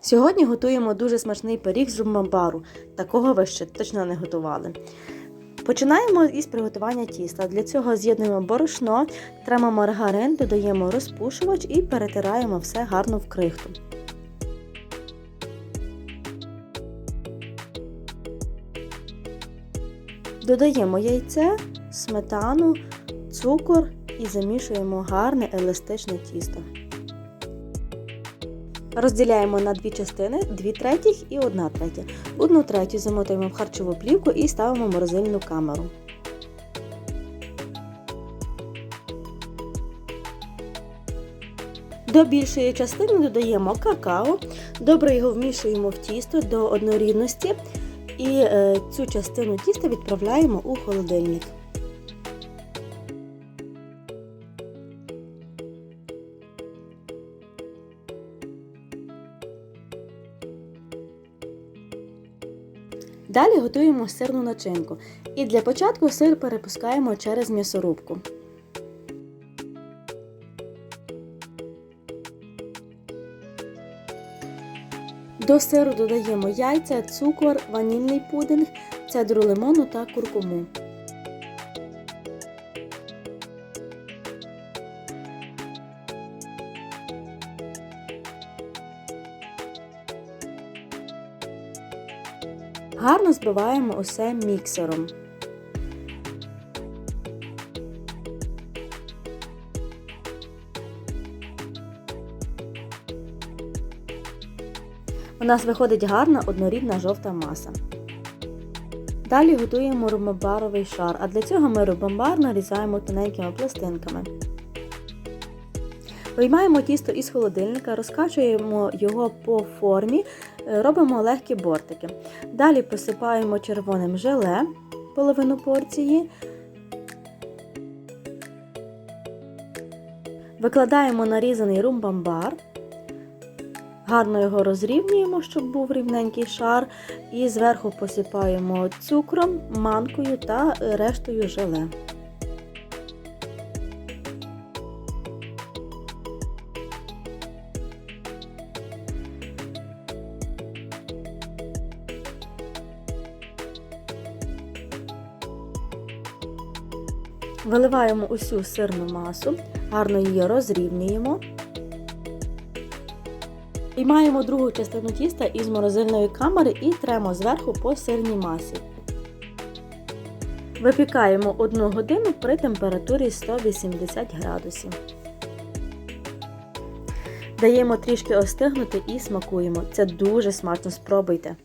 Сьогодні готуємо дуже смачний пиріг з румбамбару. Такого ви ще точно не готували. Починаємо із приготування тіста. Для цього з'єднуємо борошно, тремо маргарин, додаємо розпушувач і перетираємо все гарно в крихту. Додаємо яйце, сметану, цукор і замішуємо гарне еластичне тісто. Розділяємо на дві частини, дві третіх і одна третя. Одну третю замотуємо в харчову плівку і ставимо в морозильну камеру. До більшої частини додаємо какао, добре його вмішуємо в тісто до однорідності і е, цю частину тіста відправляємо у холодильник. Далі готуємо сирну начинку. І для початку сир перепускаємо через м'ясорубку. До сиру додаємо яйця, цукор, ванільний пудинг, цедру лимону та куркуму. Гарно збиваємо усе міксером. У нас виходить гарна однорідна жовта маса. Далі готуємо румбамбаровий шар, а для цього ми румбамбар нарізаємо тоненькими пластинками. Виймаємо тісто із холодильника, розкачуємо його по формі, робимо легкі бортики. Далі посипаємо червоним желе половину порції. Викладаємо нарізаний румбамбар. Гарно його розрівнюємо, щоб був рівненький шар, і зверху посипаємо цукром, манкою та рештою желе. Виливаємо усю сирну масу, гарно її розрівнюємо. Виймаємо другу частину тіста із морозильної камери і тремо зверху по сирній масі. Випікаємо 1 годину при температурі 180 градусів. Даємо трішки остигнути і смакуємо. Це дуже смачно, спробуйте.